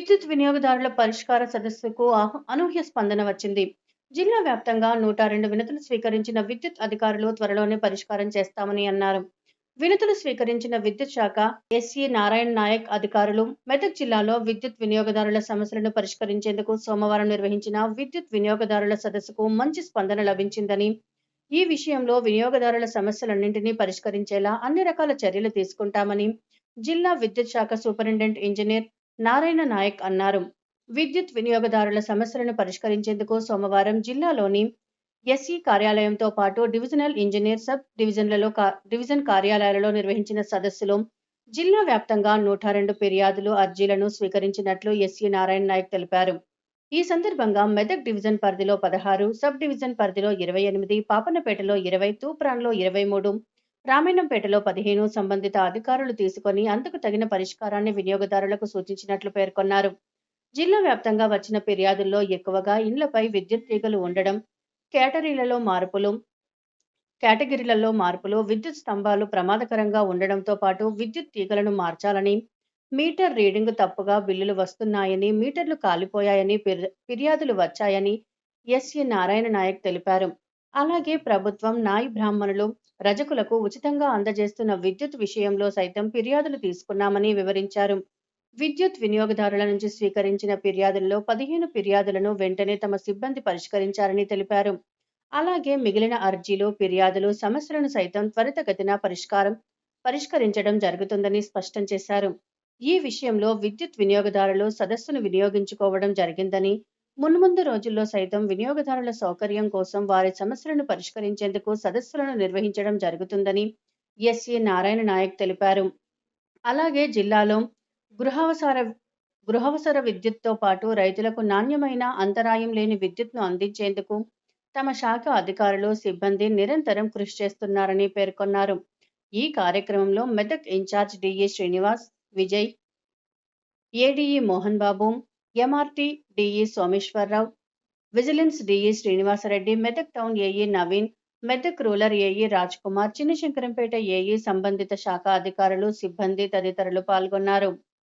విద్యుత్ వినియోగదారుల పరిష్కార సదస్సుకు అనూహ్య స్పందన వచ్చింది. జిల్లా వ్యాప్తంగా నూట రెండు వినతులు స్వీకరించిన విద్యుత్ అధికారులు త్వరలోనే పరిష్కారం చేస్తామని అన్నారు. వినతులు స్వీకరించిన విద్యుత్ శాఖ ఎస్సీ నారాయణ నాయక్ అధికారులు మెదక్ జిల్లాలో విద్యుత్ వినియోగదారుల సమస్యలను పరిష్కరించేందుకు సోమవారం నిర్వహించిన విద్యుత్ వినియోగదారుల సదస్సుకు మంచి స్పందన లభించిందని ఈ విషయంలో వినియోగదారుల సమస్యలన్నింటినీ పరిష్కరించేలా అన్ని రకాల చర్యలు తీసుకుంటామని జిల్లా విద్యుత్ శాఖ సూపరింటెండెంట్ ఇంజనీర్ నారాయణ నాయక్ అన్నారు. విద్యుత్ వినియోగదారుల సమస్యలను పరిష్కరించేందుకు సోమవారం జిల్లాలోని ఎస్ఈ కార్యాలయంతో పాటు డివిజనల్ ఇంజనీర్ సబ్ డివిజన్లలో కా- డివిజన్ కార్యాలయాలలో నిర్వహించిన సదస్సులో జిల్లా వ్యాప్తంగా నూట రెండు ఫిర్యాదులు అర్జీలను స్వీకరించినట్లు ఎస్ఈ నారాయణ నాయక్ తెలిపారు. ఈ సందర్భంగా మెదక్ డివిజన్ పరిధిలో పదహారు సబ్ డివిజన్ పరిధిలో ఇరవై ఎనిమిది పాపన్నపేటలో ఇరవై తూప్రాన్లో ఇరవై మూడు రామాయణంపేటలో పదిహేను సంబంధిత అధికారులు తీసుకొని అందుకు తగిన పరిష్కారాన్ని వినియోగదారులకు సూచించినట్లు పేర్కొన్నారు. జిల్లా వ్యాప్తంగా వచ్చిన ఫిర్యాదుల్లో ఎక్కువగా ఇండ్లపై విద్యుత్ తీగలు ఉండడం కేటరీలలో మార్పులు కేటగిరీలలో మార్పులు విద్యుత్ స్తంభాలు ప్రమాదకరంగా ఉండడంతో పాటు విద్యుత్ తీగలను మార్చాలని మీటర్ రీడింగ్ తప్పుగా బిల్లులు వస్తున్నాయని మీటర్లు కాలిపోయాయని ఫిర్- ఫిర్యాదులు వచ్చాయని ఎస్ఈ నారాయణ నాయక్ తెలిపారు. అలాగే ప్రభుత్వం నాయి బ్రాహ్మణులు రజకులకు ఉచితంగా అందజేస్తున్న విద్యుత్ విషయంలో సైతం ఫిర్యాదులు తీసుకున్నామని వివరించారు. విద్యుత్ వినియోగదారుల నుంచి స్వీకరించిన ఫిర్యాదుల్లో పదిహేను ఫిర్యాదులను వెంటనే తమ సిబ్బంది పరిష్కరించారని తెలిపారు. అలాగే మిగిలిన అర్జీలు ఫిర్యాదులు సమస్యలను సైతం త్వరితగతిన పరిష్కారం పరిష్కరించడం జరుగుతుందని స్పష్టం చేశారు. ఈ విషయంలో విద్యుత్ వినియోగదారులు సదస్సును వినియోగించుకోవడం జరిగిందని మున్ముందు రోజుల్లో సైతం వినియోగదారుల సౌకర్యం కోసం వారి సమస్యలను పరిష్కరించేందుకు సదస్సులను నిర్వహించడం జరుగుతుందని ఎస్ఈ నారాయణ నాయక్ తెలిపారు. అలాగే జిల్లాలో గృహావసర గృహవసర విద్యుత్తో పాటు రైతులకు నాణ్యమైన అంతరాయం లేని విద్యుత్ను అందించేందుకు తమ శాఖ అధికారులు సిబ్బంది నిరంతరం కృషి చేస్తున్నారని పేర్కొన్నారు. ఈ కార్యక్రమంలో Medak incharge DA Srinivas Vijay ADE Mohan Babu MRT DE Someswararao vigilance DE Srinivasareddy Medak town AE Naveen Medak rural AE Raj Kumar Chinnashankarampet AE సంబంధిత శాఖ అధికారులు సిబ్బంది తదితరులు పాల్గొన్నారు